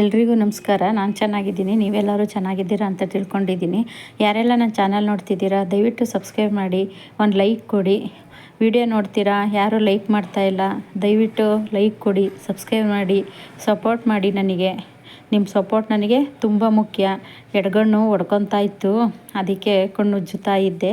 ಎಲ್ರಿಗೂ ನಮಸ್ಕಾರ. ನಾನು ಚೆನ್ನಾಗಿದ್ದೀನಿ. ನೀವೆಲ್ಲರೂ ಚೆನ್ನಾಗಿದ್ದೀರಾ ಅಂತ ತಿಳ್ಕೊಂಡಿದ್ದೀನಿ. ಯಾರೆಲ್ಲ ನನ್ನ ಚಾನಲ್ ನೋಡ್ತಿದ್ದೀರಾ, ದಯವಿಟ್ಟು ಸಬ್ಸ್ಕ್ರೈಬ್ ಮಾಡಿ, ಒಂದು ಲೈಕ್ ಕೊಡಿ. ವಿಡಿಯೋ ನೋಡ್ತೀರಾ, ಯಾರೂ ಲೈಕ್ ಮಾಡ್ತಾ ಇಲ್ಲ, ದಯವಿಟ್ಟು ಲೈಕ್ ಕೊಡಿ, ಸಬ್ಸ್ಕ್ರೈಬ್ ಮಾಡಿ, ಸಪೋರ್ಟ್ ಮಾಡಿ ನನಗೆ. ನಿಮ್ಮ ಸಪೋರ್ಟ್ ನನಗೆ ತುಂಬ ಮುಖ್ಯ. ಎಡಗಣ್ಣು ಹೊಡ್ಕೊತಾ ಇತ್ತು. ಅದಕ್ಕೆ ಕಣ್ಣುಜ್ಜುತ್ತಾ ಇದ್ದೆ.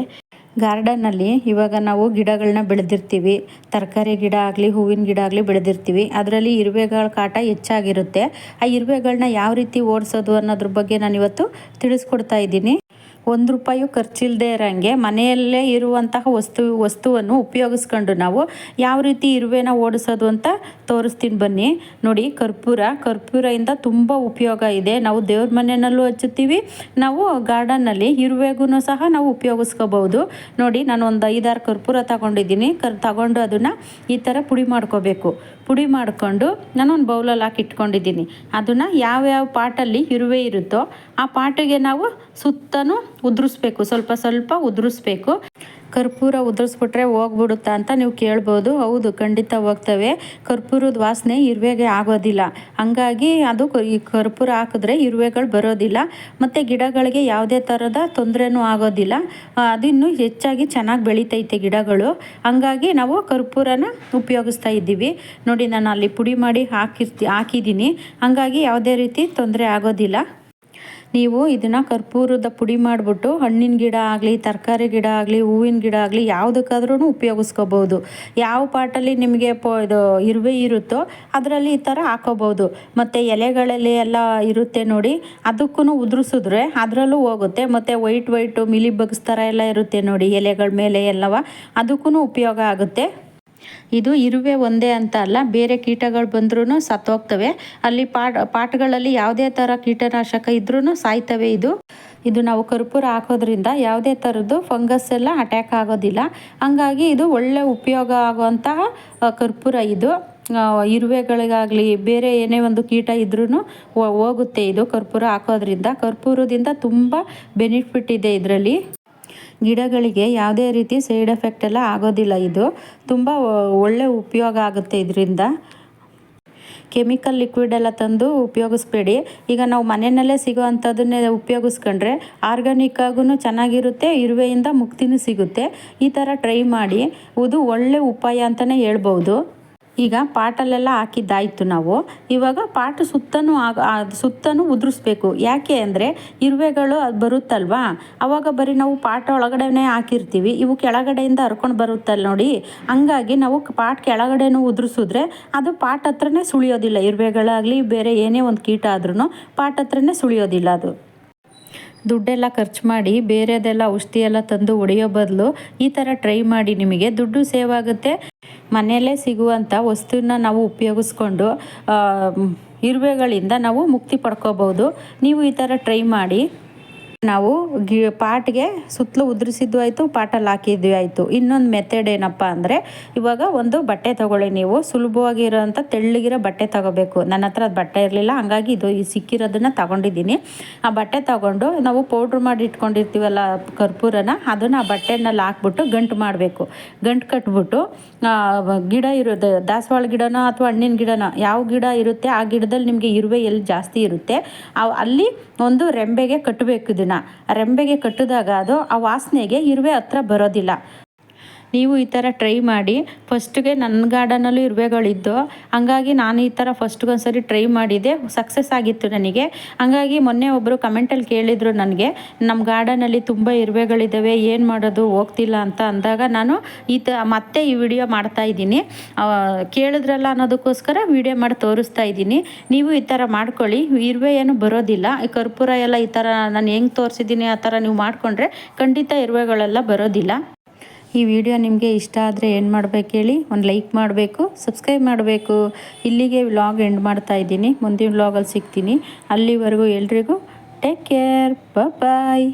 ಗಾರ್ಡನ್ನಲ್ಲಿ ಇವಾಗ ನಾವು ಗಿಡಗಳನ್ನ ಬೆಳೆದಿರ್ತೀವಿ. ತರಕಾರಿ ಗಿಡ ಆಗಲಿ, ಹೂವಿನ ಗಿಡ ಆಗಲಿ ಬೆಳೆದಿರ್ತೀವಿ. ಅದರಲ್ಲಿ ಇರುವೆಗಳ ಕಾಟ ಹೆಚ್ಚಾಗಿರುತ್ತೆ. ಆ ಇರುವೆಗಳನ್ನ ಯಾವ ರೀತಿ ಓಡಿಸೋದು ಅನ್ನೋದ್ರ ಬಗ್ಗೆ ನಾನು ಇವತ್ತು ತಿಳಿಸ್ಕೊಡ್ತಾ ಇದ್ದೀನಿ. ಒಂದು ರೂಪಾಯಿ ಖರ್ಚಿಲ್ಲದೆ ಇರೋಂಗೆ ಮನೆಯಲ್ಲೇ ಇರುವಂತಹ ವಸ್ತು, ವಸ್ತುವನ್ನು ಉಪಯೋಗಿಸ್ಕೊಂಡು ನಾವು ಯಾವ ರೀತಿ ಇರುವೆನ ಓಡಿಸೋದು ಅಂತ ತೋರಿಸ್ತೀನಿ ಬನ್ನಿ. ನೋಡಿ, ಕರ್ಪೂರ ಕರ್ಪೂರದಿಂದ ತುಂಬ ಉಪಯೋಗ ಇದೆ. ನಾವು ದೇವ್ರ ಮನೆಯಲ್ಲೂ ಹಚ್ಚುತ್ತೀವಿ. ನಾವು ಗಾರ್ಡನ್ನಲ್ಲಿ ಇರುವೆಗೂ ಸಹ ನಾವು ಉಪಯೋಗಿಸ್ಕೋಬಹುದು. ನೋಡಿ, ನಾನು ಒಂದು ಐದಾರು ಕರ್ಪೂರ ತಗೊಂಡಿದ್ದೀನಿ. ಕರ್, ತಗೊಂಡು ಅದನ್ನು ಈ ಥರ ಪುಡಿ ಮಾಡ್ಕೋಬೇಕು. ಪುಡಿ ಮಾಡಿಕೊಂಡು ನಾನೊಂದು ಬೌಲಲ್ಲಿ ಹಾಕಿ ಇಟ್ಕೊಂಡಿದ್ದೀನಿ. ಅದನ್ನು ಯಾವ್ಯಾವ ಪಾಟಲ್ಲಿ ಇರುವೆ ಇರುತ್ತೋ ಆ ಪಾಟಿಗೆ ನಾವು ಸುತ್ತನೂ ಉದುರಿಸ್ಬೇಕು, ಸ್ವಲ್ಪ ಸ್ವಲ್ಪ ಉದುರಿಸ್ಬೇಕು. ಕರ್ಪೂರ ಉದುರಿಸ್ಬಿಟ್ರೆ ಹೋಗ್ಬಿಡುತ್ತಾ ಅಂತ ನೀವು ಕೇಳ್ಬೋದು. ಹೌದು, ಖಂಡಿತ ಹೋಗ್ತವೆ. ಕರ್ಪೂರದ ವಾಸನೆ ಇರುವೆಗೆ ಆಗೋದಿಲ್ಲ. ಹಂಗಾಗಿ ಅದು ಈ ಕರ್ಪೂರ ಹಾಕಿದ್ರೆ ಇರುವೆಗಳು ಬರೋದಿಲ್ಲ. ಮತ್ತು ಗಿಡಗಳಿಗೆ ಯಾವುದೇ ಥರದ ತೊಂದರೆನೂ ಆಗೋದಿಲ್ಲ. ಅದಿನ್ನೂ ಹೆಚ್ಚಾಗಿ ಚೆನ್ನಾಗಿ ಬೆಳೀತೈತೆ ಗಿಡಗಳು. ಹಂಗಾಗಿ ನಾವು ಕರ್ಪೂರನ ಉಪಯೋಗಿಸ್ತಾ ಇದ್ದೀವಿ. ನೋಡಿ, ನಾನು ಅಲ್ಲಿ ಪುಡಿ ಮಾಡಿ ಹಾಕಿರ್ತಿ, ಹಾಕಿದ್ದೀನಿ. ಹಂಗಾಗಿ ಯಾವುದೇ ರೀತಿ ತೊಂದರೆ ಆಗೋದಿಲ್ಲ. ನೀವು ಇದನ್ನು ಕರ್ಪೂರದ ಪುಡಿ ಮಾಡಿಬಿಟ್ಟು ಹಣ್ಣಿನ ಗಿಡ ಆಗಲಿ, ತರಕಾರಿ ಗಿಡ ಆಗಲಿ, ಹೂವಿನ ಗಿಡ ಆಗಲಿ ಯಾವುದಕ್ಕಾದ್ರೂ ಉಪಯೋಗಿಸ್ಕೋಬೋದು. ಯಾವ ಪಾಟಲ್ಲಿ ನಿಮಗೆ ಪೊ ಇದು ಇರುವೆ ಇರುತ್ತೋ ಅದರಲ್ಲಿ ಈ ಥರ ಹಾಕೋಬೋದು. ಮತ್ತು ಎಲೆಗಳಲ್ಲಿ ಎಲ್ಲ ಇರುತ್ತೆ ನೋಡಿ ಅದಕ್ಕೂ ಉದುರಿಸಿದ್ರೆ ಅದರಲ್ಲೂ ಹೋಗುತ್ತೆ. ಮತ್ತು ವೈಟ್ ವೈಟು, ಮಿಲಿ ಬಗ್ಸ್ ಥರ ಎಲ್ಲ ಇರುತ್ತೆ ನೋಡಿ ಎಲೆಗಳ ಮೇಲೆ ಎಲ್ಲವ ಅದಕ್ಕೂ ಉಪಯೋಗ ಆಗುತ್ತೆ. ಇದು ಇರುವೆ ಒಂದೇ ಅಂತ ಅಲ್ಲ, ಬೇರೆ ಕೀಟಗಳು ಬಂದ್ರೂ ಸತ್ತೋಗ್ತವೆ. ಅಲ್ಲಿ ಪಾಟ್ ಪಾಟ್ಗಳಲ್ಲಿ ಯಾವುದೇ ಥರ ಕೀಟನಾಶಕ ಇದ್ರೂ ಸಾಯ್ತವೆ ಇದು. ಇದು ನಾವು ಕರ್ಪೂರ ಹಾಕೋದ್ರಿಂದ ಯಾವುದೇ ಥರದ್ದು ಫಂಗಸ್ ಎಲ್ಲ ಅಟ್ಯಾಕ್ ಆಗೋದಿಲ್ಲ. ಹಂಗಾಗಿ ಇದು ಒಳ್ಳೆ ಉಪಯೋಗ ಆಗುವಂತಹ ಕರ್ಪೂರ ಇದು. ಇರುವೆಗಳಿಗಾಗಲಿ ಬೇರೆ ಏನೇ ಒಂದು ಕೀಟ ಇದ್ರೂ ಹೋಗುತ್ತೆ ಇದು ಕರ್ಪೂರ ಹಾಕೋದ್ರಿಂದ. ಕರ್ಪೂರದಿಂದ ತುಂಬ ಬೆನಿಫಿಟ್ ಇದೆ ಇದರಲ್ಲಿ. ಗಿಡಗಳಿಗೆ ಯಾವುದೇ ರೀತಿ ಸೈಡ್ ಎಫೆಕ್ಟ್ ಎಲ್ಲ ಆಗೋದಿಲ್ಲ ಇದು. ತುಂಬ ಒಳ್ಳೆ ಉಪಯೋಗ ಆಗುತ್ತೆ ಇದರಿಂದ. ಕೆಮಿಕಲ್ ಲಿಕ್ವಿಡ್ ಎಲ್ಲ ತಂದು ಉಪಯೋಗಿಸ್ಬೇಡಿ. ಈಗ ನಾವು ಮನೆಯಲ್ಲೇ ಸಿಗೋ ಅಂಥದ್ದನ್ನೇ ಉಪಯೋಗಿಸ್ಕೊಂಡ್ರೆ ಆರ್ಗಾನಿಕ್ಕಾಗೂ ಚೆನ್ನಾಗಿರುತ್ತೆ, ಇರುವೆಯಿಂದ ಮುಕ್ತಿನೂ ಸಿಗುತ್ತೆ. ಈ ಥರ ಟ್ರೈ ಮಾಡಿ. ಇದು ಒಳ್ಳೆ ಉಪಾಯ ಅಂತಲೇ ಹೇಳ್ಬೋದು. ಈಗ ಪಾಟಲ್ಲೆಲ್ಲ ಹಾಕಿದ್ದಾಯಿತು ನಾವು. ಇವಾಗ ಪಾಟ್ ಸುತ್ತನೂ ಆಗ ಸುತ್ತನೂ ಉದುರಿಸ್ಬೇಕು. ಯಾಕೆ ಅಂದರೆ ಇರುವೆಗಳು ಅದು ಬರುತ್ತಲ್ವಾ? ಅವಾಗ ಬರೀ ನಾವು ಪಾಟ ಒಳಗಡೆನೇ ಹಾಕಿರ್ತೀವಿ. ಇವು ಕೆಳಗಡೆಯಿಂದ ಹರ್ಕೊಂಡು ಬರುತ್ತಲ್ಲ ನೋಡಿ. ಹಂಗಾಗಿ ನಾವು ಪಾಟ್ ಕೆಳಗಡೆನೂ ಉದುರಿಸಿದ್ರೆ ಅದು ಪಾಟ್ ಹತ್ರನೇ ಸುಳಿಯೋದಿಲ್ಲ. ಇರುವೆಗಳಾಗಲಿ ಬೇರೆ ಏನೇ ಒಂದು ಕೀಟ ಆದ್ರೂ ಪಾಟ್ ಹತ್ರನೇ ಸುಳಿಯೋದಿಲ್ಲ ಅದು. ದುಡ್ಡೆಲ್ಲ ಖರ್ಚು ಮಾಡಿ ಬೇರೆದೆಲ್ಲ ಔಷಧಿ ಎಲ್ಲ ತಂದು ಹೊಡೆಯೋ ಬದಲು ಈ ಥರ ಟ್ರೈ ಮಾಡಿ ನಿಮಗೆ. ದುಡ್ಡು ಸೇವ್ ಆಗುತ್ತೆ. ಮನೆಯಲ್ಲೇ ಸಿಗುವಂಥ ವಸ್ತುವನ್ನ ನಾವು ಉಪಯೋಗಿಸ್ಕೊಂಡು ಇರುವೆಗಳಿಂದ ನಾವು ಮುಕ್ತಿ ಪಡ್ಕೋಬೋದು ನೀವು ಈ ಥರ ಟ್ರೈ ಮಾಡಿ. ನಾವು ಗಿ, ಪಾಟ್ಗೆ ಸುತ್ತಲೂ ಉದುರಿಸಿದ್ದು ಆಯಿತು, ಪಾಟಲ್ಲಿ ಹಾಕಿದ್ವಿ ಆಯಿತು. ಇನ್ನೊಂದು ಮೆಥಡ್ ಏನಪ್ಪ ಅಂದರೆ, ಇವಾಗ ಒಂದು ಬಟ್ಟೆ ತೊಗೊಳ್ಳಿ ನೀವು. ಸುಲಭವಾಗಿರೋಂಥ ತೆಳ್ಳಗಿರೋ ಬಟ್ಟೆ ತೊಗೋಬೇಕು. ನನ್ನ ಹತ್ರ ಅದು ಬಟ್ಟೆ ಇರಲಿಲ್ಲ, ಹಾಗಾಗಿ ಇದು ಈ ಸಿಕ್ಕಿರೋದನ್ನು ತಗೊಂಡಿದ್ದೀನಿ. ಆ ಬಟ್ಟೆ ತೊಗೊಂಡು ನಾವು ಪೌಡ್ರ್ ಮಾಡಿ ಇಟ್ಕೊಂಡಿರ್ತೀವಲ್ಲ ಕರ್ಪೂರನ, ಅದನ್ನು ಆ ಬಟ್ಟೆನಲ್ಲಿ ಹಾಕ್ಬಿಟ್ಟು ಗಂಟು ಮಾಡಬೇಕು. ಗಂಟು ಕಟ್ಬಿಟ್ಟು ಗಿಡ ಇರೋದು, ದಾಸವಾಳ ಗಿಡನೋ ಅಥವಾ ಹಣ್ಣಿನ ಗಿಡನೋ, ಯಾವ ಗಿಡ ಇರುತ್ತೆ, ಆ ಗಿಡದಲ್ಲಿ ನಿಮಗೆ ಇರುವೆ ಎಲ್ಲಿ ಜಾಸ್ತಿ ಇರುತ್ತೆ. ಅಲ್ಲಿ ಒಂದು ರೆಂಬೆಗೆ ಕಟ್ಟಬೇಕು ಇದನ್ನು. ರೆಂಬೆಗೆ ಕಟ್ಟಿದಾಗ ಅದು ಆ ವಾಸನೆಗೆ ಇರುವೆ ಹತ್ರ ಬರೋದಿಲ್ಲ. ನೀವು ಈ ಥರ ಟ್ರೈ ಮಾಡಿ ಫಸ್ಟ್ಗೆ ನನ್ನ ಗಾರ್ಡನಲ್ಲೂ ಇರುವೆಗಳಿದ್ದು, ಹಂಗಾಗಿ ನಾನು ಈ ಥರ ಫಸ್ಟ್ಗೊಂದ್ಸರಿ ಟ್ರೈ ಮಾಡಿದೆ ಸಕ್ಸಸ್ ಆಗಿತ್ತು ನನಗೆ. ಹಂಗಾಗಿ ಮೊನ್ನೆ ಒಬ್ಬರು ಕಮೆಂಟಲ್ಲಿ ಕೇಳಿದರು ನನಗೆ ನಮ್ಮ ಗಾರ್ಡನಲ್ಲಿ ತುಂಬ ಇರುವೆಗಳಿದ್ದಾವೆ, ಏನು ಮಾಡೋದು, ಹೋಗ್ತಿಲ್ಲ ಅಂತ ಅಂದಾಗ ನಾನು ಈ ತ, ಮತ್ತೆ ಈ ವಿಡಿಯೋ ಮಾಡ್ತಾ ಇದ್ದೀನಿ. ಕೇಳಿದ್ರಲ್ಲ ಅನ್ನೋದಕ್ಕೋಸ್ಕರ ವಿಡಿಯೋ ಮಾಡಿ ತೋರಿಸ್ತಾ ಇದ್ದೀನಿ. ನೀವು ಈ ಥರ ಮಾಡ್ಕೊಳ್ಳಿ, ಇರುವೆ ಏನು ಬರೋದಿಲ್ಲ, ಈ ಕರ್ಪೂರ ಎಲ್ಲ ಈ ಥರ ನಾನು ಹೆಂಗೆ ತೋರಿಸಿದ್ದೀನಿ ಆ ಥರ ನೀವು ಮಾಡಿಕೊಂಡ್ರೆ ಖಂಡಿತ ಇರುವೆಗಳೆಲ್ಲ ಬರೋದಿಲ್ಲ. ಈ ವಿಡಿಯೋ ನಿಮಗೆ ಇಷ್ಟ ಆದರೆ ಏನು ಮಾಡಬೇಕು ಹೇಳಿ ಒಂದು ಲೈಕ್ ಮಾಡಬೇಕು, ಸಬ್ಸ್ಕ್ರೈಬ್ ಮಾಡಬೇಕು. ಇಲ್ಲಿಗೆ ವ್ಲಾಗ್ ಎಂಡ್ ಮಾಡ್ತಾ ಇದ್ದೀನಿ. ಮುಂದಿನ ವ್ಲಾಗಲ್ಲಿ ಸಿಗ್ತೀನಿ. ಅಲ್ಲಿವರೆಗೂ ಎಲ್ರಿಗೂ ಟೇಕ್ ಕೇರ್. ಬಾಯ್